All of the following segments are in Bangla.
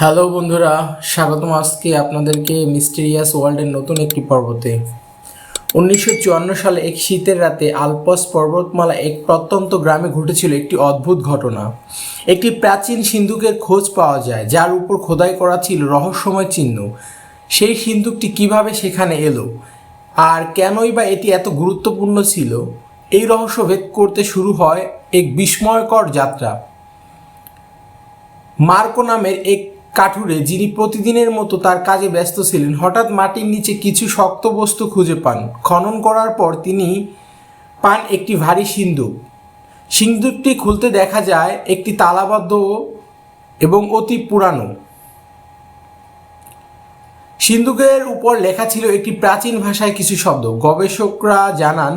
হ্যালো বন্ধুরা, স্বাগতম আজকে আপনাদেরকে মিস্টেরিয়াস ওয়ার্ল্ডের নতুন একটি পর্বতে। উনিশশো চুয়ান্ন সালে এক শীতের রাতে আলপস পর্বতমালা এক প্রত্যন্ত গ্রামে ঘটেছিল একটি অদ্ভুত ঘটনা। একটি প্রাচীন সিন্ধুকের খোঁজ পাওয়া যায়, যার উপর খোদাই করা ছিল রহস্যময় চিহ্ন। সেই সিন্ধুকটি কীভাবে সেখানে এলো? আর কেনই বা এটি এত গুরুত্বপূর্ণ ছিল? এই রহস্য ভেদ করতে শুরু হয় এক বিস্ময়কর যাত্রা। মার্কো নামের এক কাঠুরে, যিনি প্রতিদিনের মতো তার কাজে ব্যস্ত ছিলেন, হঠাৎ মাটির নিচে কিছু শক্ত বস্তু খুঁজে পান। খনন করার পর তিনি পান একটি ভারী সিন্দুক। সিন্দুকটি খুলতে দেখা যায় একটি তালাবদ্ধ এবং অতি পুরানো। সিন্ধুকের উপর লেখা ছিল একটি প্রাচীন ভাষায় কিছু শব্দ। গবেষকরা জানান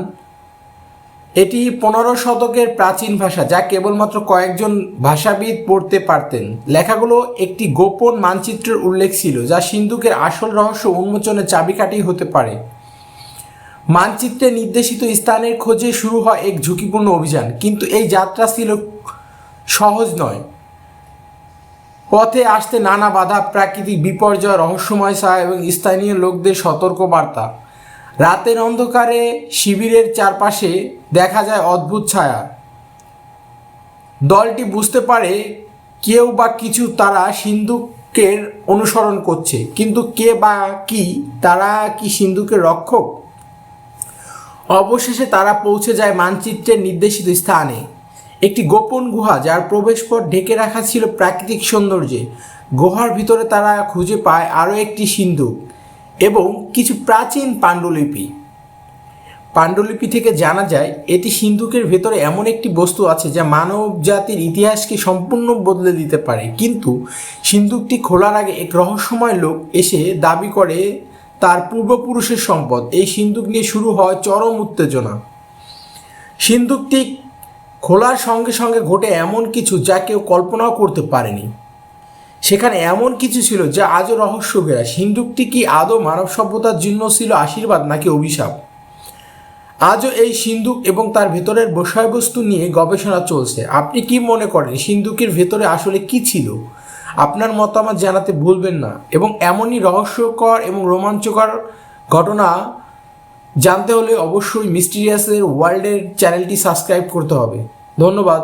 এটি পনেরো শতকের প্রাচীন ভাষা যা কেবলমাত্র কয়েকজন ভাষাবিদ পড়তে পারতেন। লেখাগুলো একটি গোপন মানচিত্রের উল্লেখ ছিল, যা সিন্ধুকের আসল রহস্য উন্মোচনের চাবিকাঠি হতে পারে। মানচিত্রে নির্দেশিত স্থানের খোঁজে শুরু হয় এক ঝুঁকিপূর্ণ অভিযান, কিন্তু এই যাত্রা ছিল সহজ নয়। পথে আসতে নানা বাধা, প্রাকৃতিক বিপর্যয়, রহস্যময় ছায়া এবং স্থানীয় লোকদের সতর্ক বার্তা রাতের অন্ধকারে শিবিরের চারপাশে দেখা যায় অদ্ভুত ছায়া। দলটি বুঝতে পারে কেউ বা কিছু তারা সিন্ধুকের অনুসরণ করছে, কিন্তু কে বা কি, তারা কি সিন্ধুকের রক্ষক? অবশেষে তারা পৌঁছে যায় মানচিত্রের নির্দেশিত স্থানে। একটি গোপন গুহা যার প্রবেশপথ ঢেকে রাখা ছিল প্রাকৃতিক সৌন্দর্যে। গুহার ভিতরে তারা খুঁজে পায় আরও একটি সিন্ধুক এবং কিছু প্রাচীন পাণ্ডুলিপি। পাণ্ডুলিপি থেকে জানা যায়, এটি সিন্ধুকের ভেতরে এমন একটি বস্তু আছে যা মানব জাতির ইতিহাসকে সম্পূর্ণ বদলে দিতে পারে। কিন্তু সিন্ধুকটি খোলার আগে এক রহস্যময় লোক এসে দাবি করে তার পূর্বপুরুষের সম্পদ। এই সিন্ধুক নিয়ে শুরু হয় চরম উত্তেজনা। সিন্ধুকটি খোলার সঙ্গে সঙ্গে ঘটে এমন কিছু যা কেউ কল্পনাও করতে পারেনি। সেখানে এমন কিছু ছিল যা আজও রহস্য ঘেরা সিন্ধুকটি কি আদৌ মানব সভ্যতার জন্য ছিল আশীর্বাদ নাকি অভিশাপ? আজও এই সিন্ধুক এবং তার ভেতরের বিষয়বস্তু নিয়ে গবেষণা চলছে। আপনি কি মনে করেন, সিন্ধুকের ভেতরে আসলে কি ছিল? আপনার মতামত জানাতে ভুলবেন না এবং এমনই রহস্যকর এবং রোমাঞ্চকর ঘটনা জানতে হলে অবশ্যই মিস্টিরিয়াসের ওয়ার্ল্ডের চ্যানেলটি সাবস্ক্রাইব করতে হবে। ধন্যবাদ।